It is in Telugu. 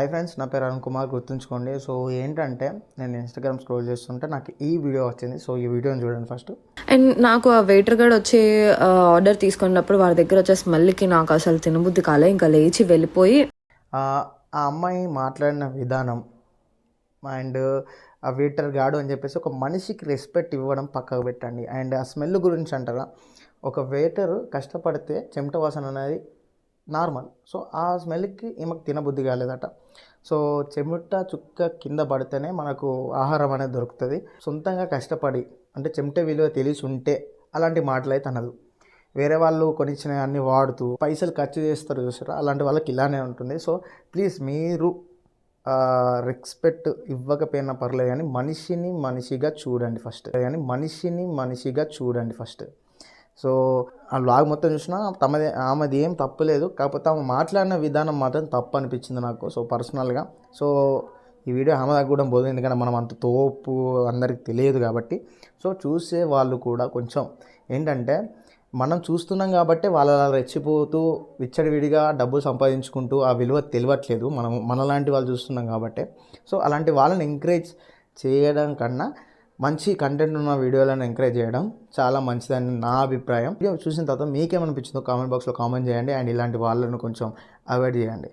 హై ఫ్రెండ్స్ నా పేరు అరుణ్ కుమార్ గుర్తుంచుకోండి. సో ఏంటంటే నేను ఇన్స్టాగ్రామ్ స్క్రోల్ చేస్తుంటే నాకు ఈ వీడియో వచ్చింది. సో ఈ వీడియోని చూడండి ఫస్ట్ అండ్ నాకు ఆ వెయిటర్ గడ్ వచ్చి ఆర్డర్ తీసుకున్నప్పుడు వాడి దగ్గర వచ్చే స్మెల్కి నాకు అసలు తినబుద్ధి కాలే. ఇంకా లేచి వెళ్ళిపోయి ఆ ఆ అమ్మాయి మాట్లాడిన విధానం అండ్ ఆ వెయిటర్ గాడు అని చెప్పేసి ఒక మనిషికి రెస్పెక్ట్ ఇవ్వడం పక్కకు పెట్టండి. అండ్ ఆ స్మెల్ గురించి అంటారా? ఒక వెయిటర్ కష్టపడితే చెమట వాసన అనేది నార్మల్. సో ఆ స్మెల్కి ఈమెకు తినబుద్ధి కాలేదట. సో చెమట చుక్క కింద పడితేనే మనకు ఆహారం అనేది దొరుకుతుంది. సొంతంగా కష్టపడి అంటే చెమట విలువ తెలిసి ఉంటే అలాంటి మాటలు అయితే అనదు. వేరే వాళ్ళు కొనిచ్చిన అన్ని వాడుతూ పైసలు ఖర్చు చేస్తారు చూసారా? అలాంటి వాళ్ళకి ఇలానే ఉంటుంది. సో ప్లీజ్ మీరు రెస్పెక్ట్ ఇవ్వకపోయినా పర్లేదు కానీ మనిషిని మనిషిగా చూడండి ఫస్ట్. కానీ మనిషిని మనిషిగా చూడండి ఫస్ట్. సో ఆ బ్లాగ్ మొత్తం చూసినా తమది ఆమెది ఏం తప్పులేదు కాకపోతే ఆమె మాట్లాడిన విధానం మాత్రం తప్పు అనిపించింది నాకు సో పర్సనల్గా. సో ఈ వీడియో ఆమె దగ్గర కూడా పోదు ఎందుకంటే మనం అంత తోపు అందరికి తెలియదు కాబట్టి. సో చూసే వాళ్ళు కూడా కొంచెం ఏంటంటే మనం చూస్తున్నాం కాబట్టి వాళ్ళ అలా రెచ్చిపోతూ విచ్చడివిడిగా డబ్బులు సంపాదించుకుంటూ ఆ విలువ తెలియట్లేదు. మనం మనలాంటి వాళ్ళు చూస్తున్నాం కాబట్టి. సో అలాంటి వాళ్ళని ఎంకరేజ్ చేయడం కన్నా మంచి కంటెంట్ ఉన్న వీడియోలను ఎంకరేజ్ చేయడం చాలా మంచిదని నా అభిప్రాయం. వీడియో చూసిన తర్వాత మీకేమనిపించిందో కామెంట్ బాక్స్లో కామెంట్ చేయండి. అండ్ ఇలాంటి వాళ్ళను కొంచెం అవాయిడ్ చేయండి.